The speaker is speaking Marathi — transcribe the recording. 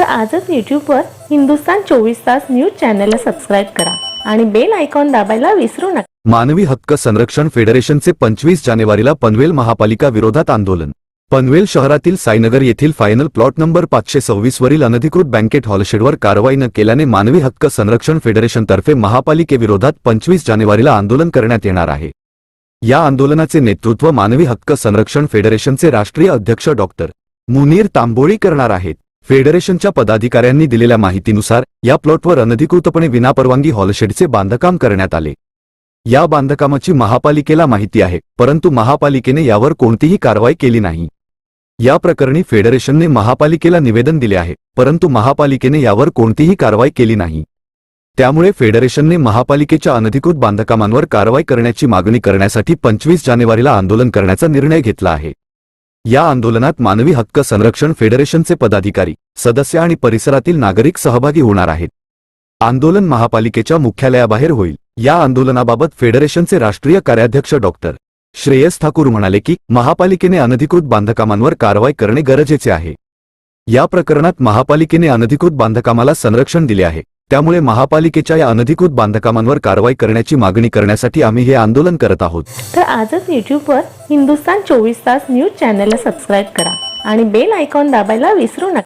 तर आजच यूट्यूबवर हिंदुस्तान चोवीस तास न्यूज चॅनलला सबस्क्राईब करा आणि बेल आयकॉन दाबायला विसरू नका. मानवी हक्क संरक्षण फेडरेशनचे पंचवीस जानेवारीला पनवेल महापालिका विरोधात आंदोलन. पनवेल शहरातील साईनगर येथील फायनल प्लॉट नंबर पाचशे सव्वीस वरील अनधिकृत बँकेट हॉलशेडवर कारवाई न केल्याने मानवी हक्क संरक्षण फेडरेशनतर्फे महापालिकेविरोधात पंचवीस जानेवारीला आंदोलन करण्यात येणार आहे. या आंदोलनाचे नेतृत्व मानवी हक्क संरक्षण फेडरेशनचे राष्ट्रीय अध्यक्ष डॉक्टर मुनीर तांबोळी करणार आहेत. फेडरेशनच्या पदाधिकाऱ्यांनी दिलेल्या माहितीनुसार या प्लॉटवर अनधिकृतपणे विनापरवानगी हॉलशेडचे बांधकाम करण्यात आले. या बांधकामाची महापालिकेला माहिती आहे परंतु महापालिकेने यावर कोणतीही कारवाई केली नाही. या प्रकरणी फेडरेशनने महापालिकेला निवेदन दिले आहे परंतु महापालिकेने यावर कोणतीही कारवाई केली नाही. त्यामुळे फेडरेशनने महापालिकेच्या अनधिकृत बांधकामांवर कारवाई करण्याची मागणी करण्यासाठी पंचवीस जानेवारीला आंदोलन करण्याचा निर्णय घेतला आहे. या आंदोलनात मानवी हक्क संरक्षण फेडरेशनचे पदाधिकारी सदस्य आणि परिसरातील नागरिक सहभागी होणार आहेत. आंदोलन महापालिकेच्या मुख्यालयाबाहेर होईल. या आंदोलनाबाबत फेडरेशनचे राष्ट्रीय कार्याध्यक्ष डॉक्टर श्रेयस ठाकूर म्हणाले की महापालिकेने अनधिकृत बांधकामांवर कारवाई करणे गरजेचे आहे. या प्रकरणात महापालिकेने अनधिकृत बांधकामाला संरक्षण दिले आहे. त्यामुळे महापालिकेच्या या अनधिकृत बांधकामांवर कारवाई करण्याची मागणी करण्यासाठी आम्ही हे आंदोलन करत आहोत. तर आजच यूट्यूबवर हिंदुस्तान चोवीस तास न्यूज चॅनलला सबस्क्राईब करा आणि बेल आयकॉन दाबायला विसरू नका.